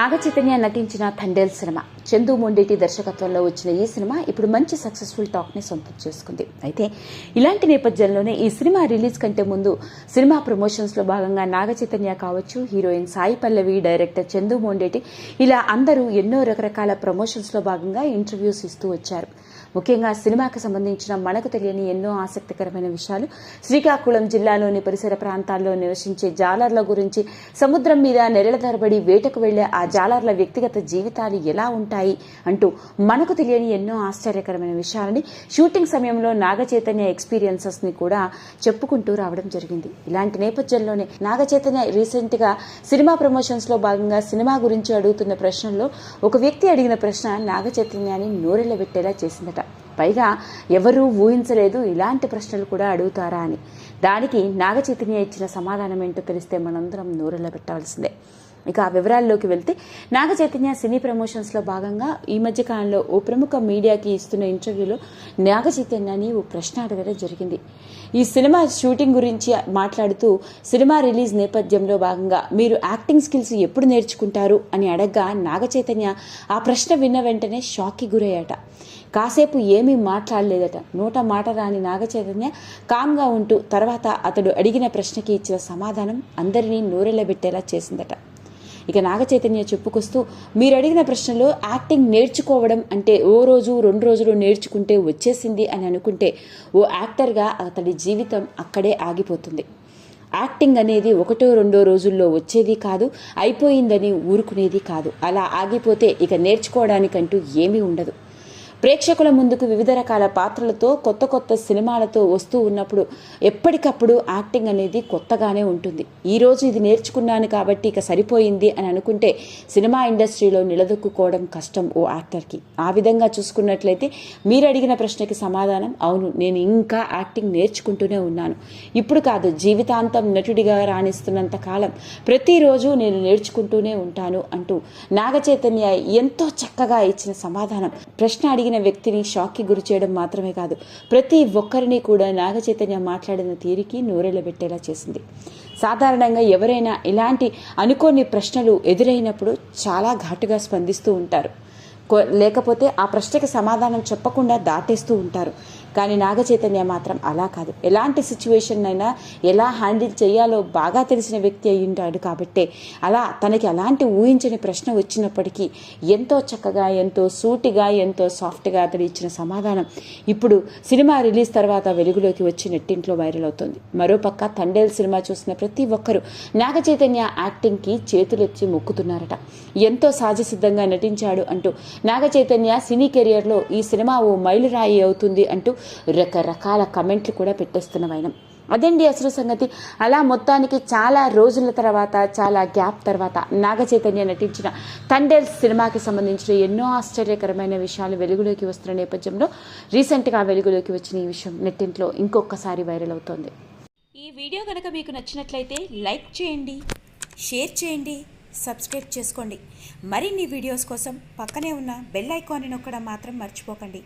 నాగ చైతన్య నటించిన థండేల్ సినిమా. చందు మొండేటి దర్శకత్వంలో వచ్చిన ఈ సినిమా ఇప్పుడు మంచి సక్సెస్ఫుల్ టాక్ని సొంతం చేసుకుంది. అయితే ఇలాంటి నేపథ్యంలోనే ఈ సినిమా రిలీజ్ కంటే ముందు సినిమా ప్రమోషన్స్లో భాగంగా నాగ చైతన్య కావచ్చు హీరోయిన్ సాయి పల్లవి డైరెక్టర్ చందు మొండేటి ఇలా అందరూ ఎన్నో రకరకాల ప్రమోషన్స్లో భాగంగా ఇంటర్వ్యూస్ ఇస్తూ వచ్చారు. ముఖ్యంగా సినిమాకి సంబంధించిన మనకు తెలియని ఎన్నో ఆసక్తికరమైన విషయాలు శ్రీకాకుళం జిల్లాలోని పరిసర ప్రాంతాల్లో నివసించే జాలర్ల గురించి సముద్రం మీద నెరల తరబడి వేటకు వెళ్ళే ఆ జాలర్ల వ్యక్తిగత జీవితాలు ఎలా ఉంటాయి ఉంటాయి అంటూ మనకు తెలియని ఎన్నో ఆశ్చర్యకరమైన విషయాలని షూటింగ్ సమయంలో నాగ చైతన్య ఎక్స్పీరియన్సెస్ని కూడా చెప్పుకుంటూ రావడం జరిగింది. ఇలాంటి నేపథ్యంలోనే నాగ చైతన్య రీసెంట్గా సినిమా ప్రమోషన్స్లో భాగంగా సినిమా గురించి అడుగుతున్న ప్రశ్నల్లో ఒక వ్యక్తి అడిగిన ప్రశ్న నాగ చైతన్యాన్ని నోరెళ్ళబెట్టేలా చేసిందట. పైగా ఎవరూ ఊహించలేదు ఇలాంటి ప్రశ్నలు కూడా అడుగుతారా అని. దానికి నాగచైతన్య ఇచ్చిన సమాధానం ఏంటో తెలిస్తే మనందరం నోరెళ్ళ పెట్టాల్సిందే ఇక ఆ వివరాల్లోకి వెళ్తే నాగ చైతన్య సినీ ప్రమోషన్స్లో భాగంగా ఈ మధ్య కాలంలో ఓ ప్రముఖ మీడియాకి ఇస్తున్న ఇంటర్వ్యూలో నాగ చైతన్యని ఓ ప్రశ్న అడగడం జరిగింది. ఈ సినిమా షూటింగ్ గురించి మాట్లాడుతూ సినిమా రిలీజ్ నేపథ్యంలో భాగంగా మీరు యాక్టింగ్ స్కిల్స్ ఎప్పుడు నేర్చుకుంటారు అని అడగ్గా నాగ చైతన్య ఆ ప్రశ్న విన్న వెంటనే షాక్కి గురయ్యాట. కాసేపు ఏమీ మాట్లాడలేదట. నోట మాట రాని నాగచైతన్య కామ్గా ఉంటూ తర్వాత అతడు అడిగిన ప్రశ్నకి ఇచ్చిన సమాధానం అందరినీ నోరెళ్ళబెట్టేలా చేసిందట. ఇక నాగ చైతన్య చెప్పుకొస్తూ మీరు అడిగిన ప్రశ్నలో యాక్టింగ్ నేర్చుకోవడం అంటే ఓ రోజు రెండు రోజులు నేర్చుకుంటే వచ్చేసింది అని అనుకుంటే ఓ యాక్టర్గా అతడి జీవితం అక్కడే ఆగిపోతుంది. యాక్టింగ్ అనేది ఒకటో రెండో రోజుల్లో వచ్చేది కాదు అయిపోయిందని ఊరుకునేది కాదు. అలా ఆగిపోతే ఇక నేర్చుకోవడానికంటూ ఏమీ ఉండదు. ప్రేక్షకుల ముందుకు వివిధ రకాల పాత్రలతో కొత్త కొత్త సినిమాలతో వస్తూ ఉన్నప్పుడు ఎప్పటికప్పుడు యాక్టింగ్ అనేది కొత్తగానే ఉంటుంది. ఈ రోజు ఇది నేర్చుకున్నాను కాబట్టి ఇక సరిపోయింది అని అనుకుంటే సినిమా ఇండస్ట్రీలో నిలదొక్కుకోవడం కష్టం ఓ యాక్టర్కి. ఆ విధంగా చూసుకున్నట్లయితే మీరు అడిగిన ప్రశ్నకి సమాధానం అవును నేను ఇంకా యాక్టింగ్ నేర్చుకుంటూనే ఉన్నాను. ఇప్పుడు కాదు జీవితాంతం నటుడిగా రాణిస్తున్నంత కాలం ప్రతిరోజు నేను నేర్చుకుంటూనే ఉంటాను అంటూ నాగచైతన్య ఎంతో చక్కగా ఇచ్చిన సమాధానం. ప్రశ్న అడిగిన వ్యక్తిని షాక్కి గురి చేయడం మాత్రమే కాదు ప్రతి ఒక్కరిని కూడా నాగచైతన్య మాట్లాడిన తీరికి నూరెళ్ళబెట్టేలా చేసింది. సాధారణంగా ఎవరైనా ఇలాంటి అనుకోని ప్రశ్నలు ఎదురైనప్పుడు చాలా ఘాటుగా స్పందిస్తూ ఉంటారు. లేకపోతే ఆ ప్రశ్నకి సమాధానం చెప్పకుండా దాటేస్తూ ఉంటారు. కానీ నాగచైతన్య మాత్రం అలా కాదు. ఎలాంటి సిచ్యువేషన్ అయినా ఎలా హ్యాండిల్ చేయాలో బాగా తెలిసిన వ్యక్తి అయి ఉంటాడు కాబట్టే అలా తనకి అలాంటి ఊహించని ప్రశ్న వచ్చినప్పటికీ ఎంతో చక్కగా ఎంతో సూటిగా ఎంతో సాఫ్ట్గా అతడు ఇచ్చిన సమాధానం ఇప్పుడు సినిమా రిలీజ్ తర్వాత వెలుగులోకి వచ్చి నెట్టింట్లో వైరల్ అవుతుంది. మరోపక్క తండేల్ సినిమా చూసిన ప్రతి ఒక్కరూ నాగచైతన్య యాక్టింగ్కి చేతులెత్తి మొక్కుతున్నారట. ఎంతో సహజసిద్ధంగా నటించాడు అంటూ నాగచైతన్య సినీ కెరియర్లో ఈ సినిమా ఓ మైలురాయి అవుతుంది అంటూ రకరకాల కమెంట్లు కూడా పెట్టేస్తున్న వైనం. అదండి అసలు సంగతి. అలా మొత్తానికి చాలా రోజుల తర్వాత చాలా గ్యాప్ తర్వాత నాగ చైతన్య నటించిన తండేల్ సినిమాకి సంబంధించిన ఎన్నో ఆశ్చర్యకరమైన విషయాలు వెలుగులోకి వస్తున్న నేపథ్యంలో రీసెంట్గా వెలుగులోకి వచ్చిన ఈ విషయం నెట్టింట్లో ఇంకొకసారి వైరల్ అవుతోంది. ఈ వీడియో కనుక మీకు నచ్చినట్లయితే లైక్ చేయండి షేర్ చేయండి సబ్స్క్రైబ్ చేసుకోండి. మరిన్ని వీడియోస్ కోసం పక్కనే ఉన్న బెల్ ఐకాన్ని నొక్కడం మాత్రం మర్చిపోకండి.